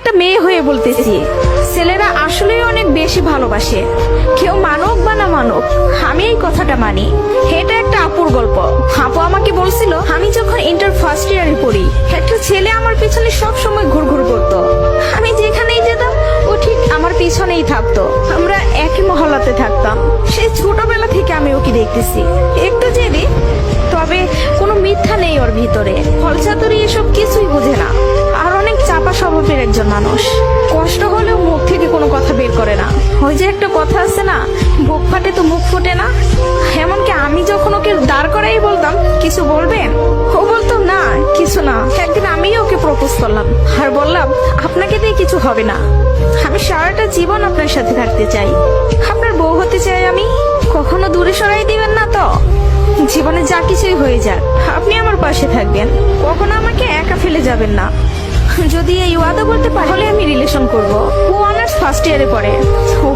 একটা মেয়ে হয়ে বলতেছি, ছেলেরা আসলেই অনেক বেশি ভালোবাসে। কেউ মানব বা না মানব আমি এই কথাটা মানি। এটা একটা আপুর গল্প। আপু আমাকে বলছিল, আমি যখন ইন্টার ফার্স্ট ইয়ারে পড়ি, একটা ছেলে আমার পিছনে সব সময় ঘুরঘুর করতো। আমি যেখানেই যেতাম, ও ঠিক আমার পিছনেই থাকতো। আমরা একই মহল্লাতে থাকতাম। সেই ছোটবেলা থেকে আমি ওকে দেখতেছি। ওই যে একটা কথা আছে না, বুক ফাটে তো মুখ ফোটে না। এমনকি আমি যখন ওকে দাঁড় করাই বলতাম, কিছু বলবেন? ও বলতো, না, কিছু না। একদিন আমিই ওকে প্রপোজ করলাম, আর বললাম, আপনাকে দিয়ে কিছু হবে না। আমি সারাটা জীবন আপনার সাথে থাকতে চাই। আপনার বউ হতে চাই আমি? কখনো দূরে সরাই দিবেন না তো? জীবনে যা কিছুই হয়ে যাক, আপনি আমার পাশে থাকবেন। কখনো আমাকে একা ফেলে যাবেন না। যদি এই ওয়াদা পারি, তাহলে আমি রিলেশন করব। ও অনার্স ফার্স্ট ইয়ারে পড়ে।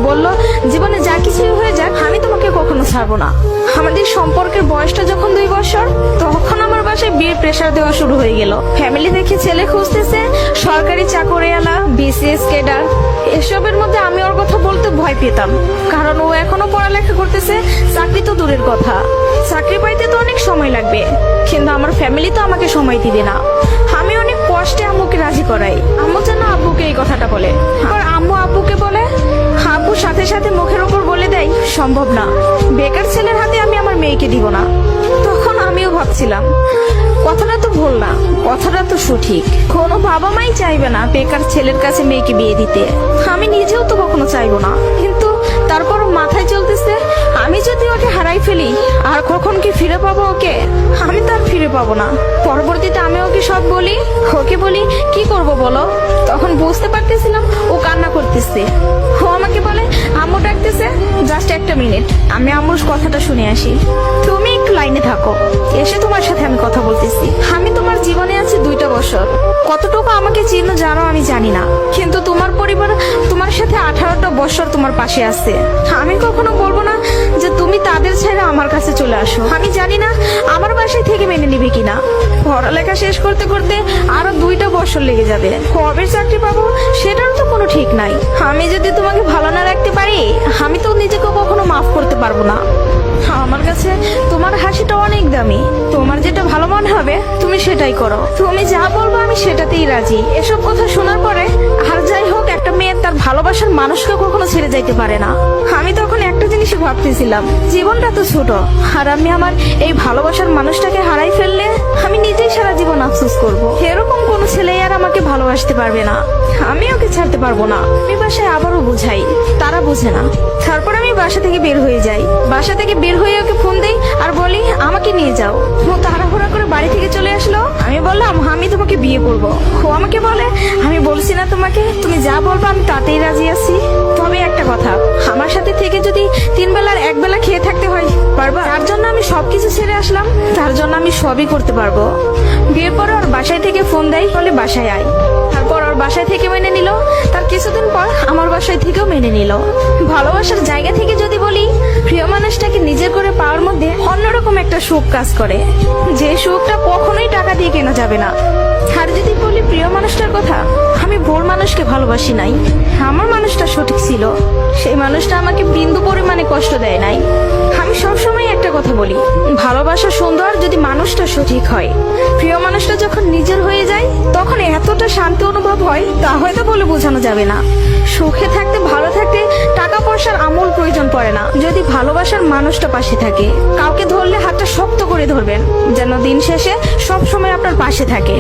বলল, জীবনে যা কিছুই হয়ে যাক, আমি তোমাকে কখনো ছাড়বো না। আমাদের সম্পর্কের বয়সটা যখন দুই বছর, তখন আমার বাসায় বিয়ের প্রেশার দেওয়া শুরু হয়ে গেল। ফ্যামিলি দেখে ছেলে খুঁজতেছে, সরকারি চাকরিওয়ালা বিসিএস কেডার এসবের মধ্যে আমি ওর কথা বলতে ভয় পেতাম, কারণ ও এখনও পড়ালেখা করতেছে, চাকরি তো দূরের কথা। চাকরি পাইতে তো অনেক সময় লাগবে, কিন্তু আমার ফ্যামিলি তো আমাকে সময় দিবে না। আমি অনেক কষ্টে আম্মুকে রাজি করাই। আম্মু যেন আব্বুকে এই কথাটা বলে। সাথে সাথে মুখের ওপর বলে দেয়, সম্ভব না। বেকার ছেলের হাতে আমি আমার মেয়েকে দিব না। তখন আমিও ভাবছিলাম, কথাটা তো ভুল না, কথাটা তো সঠিক। কোনো বাবা মাই চাইবে না বেকার ছেলের কাছে মেয়েকে বিয়ে দিতে। আমি নিজেও তো কখনো চাইব না। কিন্তু তারপর মাথায় চলতেছে, আমি যদি ওকে হারাই ফেলি, আর কখন কি ফিরে পাবো ওকে? আমি তো আর ফিরে পাবো না। পরবর্তীতে আমি ওকে সব বলি, ওকে বলি, কি করব বলো? বুঝতে পারতেছিলাম ও কান্না করতেছে। ও আমাকে বলে, আম্মু ডাকতেছে জাস্ট একটা মিনিট আমি আম্মুর কথাটা শুনে আসি। তুমি একটু লাইনে থাকো। এসে তোমার সাথে আমি কথা বলতেছি। আমি তোমার জীবনে আছি দুইটা বছর। কতটুকু আমাকে চিনো জানো আমি জানি না। কিন্তু তোমার পরিবার সাথে আঠারোটা বছর তোমার পাশে আছে। আমি কখনো বলব না যে তুমি তাদের ছেড়ে আমার কাছে চলে আসো। আমি জানি না আমার বাসায় থেকে মেনে নিবে কিনা। পড়ালেখা শেষ করতে করতে আরও দুইটা বছর লেগে যাবে। কবে চাকরি পাবো সেটার তো কোনো ঠিক নাই। আমি যদি তোমাকে ভালো না রাখতে পারি, আমি তো নিজেকে কখনো মাফ করতে পারব না। আমার কাছে তোমার হাসিটা অনেক দামি। তোমার যেটা ভালো মনে হবে, তুমি সেটাই করো। তুমি যা বলব আমি সেটাতেই রাজি। এসব কথা শোনার পরে আর যাই হোক ভালোবাসার মানুষকে কখনো ছেড়ে যাইতে পারে না। আমি তখন একটা জিনিসই ভাবতেছিলাম, জীবনটা তো ছোট, আর আমি আমার এই ভালোবাসার মানুষটাকে হারাই ফেললে আমি নিজেই সারা জীবন আফসোস করব। এরকম কোনো ছেলে আর আমাকে ভালোবাসতে পারবে না। আমি ওকে ছাড়তে পারব না। আমি বাসায় আবারও বুঝাই, তারা বোঝে না। তারপর আমি বাসা থেকে বের হয়ে যাই। বাসা থেকে বের হয়ে ওকে ফোন দেই আর বলি, আমাকে নিয়ে যাও। করে বাড়ি থেকে চলে আসলো? আমি বললাম, আমি তোমাকে বিয়ে করব। ও আমাকে বলে, আমি বলছি না তোমাকে, তুমি যা বলব আমি তাতেই রাজি আছি। তবে একটা কথা, আমার সাথে থেকে যদি তিন বেলার এক বেলা খেয়ে থাকতে হয় পারবা তার জন্য কিছু ছেড়ে আসলাম, তার জন্য আমি সবই করতে পারব। বিয়ের পর ওর বাসায় থেকে ফোন দেয়, বলে বাসায় আয়। তারপর ওর বাসায় থেকে মেনে নিল, তার কিছুদিন পর আমার বাসায় থেকেও মেনে নিল। ভালোবাসার জায়গা থেকে যদি বলি, প্রিয় মানুষটাকে নিজের করে পাওয়ার মধ্যে অন্যরকম একটা সুখ কাজ করে। যে সুখটা কখনোই টাকা দিয়ে কেনা যাবে না। ভোর মানুষকে ভালোবাসি নাই। আমার মানুষটা সঠিক ছিল। সেই মানুষটা আমাকে বিন্দু পরিমাণে কষ্ট দেয় নাই। আমি সবসময় একটা কথা বলি, ভালোবাসা সুন্দর যদি মানুষটা সঠিক হয়। প্রিয় মানুষটা যখন নিজের হয়ে যায়, তখন এতটা শান্তি অনুভব হয়, তা হয়তো বলে বোঝানো যাবে না। সুখে থাকতে, ভালো থাকতে টাকা পয়সার আমূল প্রয়োজন পড়ে না। যদি ভালোবাসার মানুষটা পাশে থাকে, কাউকে ধরলে হাতটা শক্ত করে ধরবেন, যেন দিন শেষে সব সময় আপনার পাশে থাকে।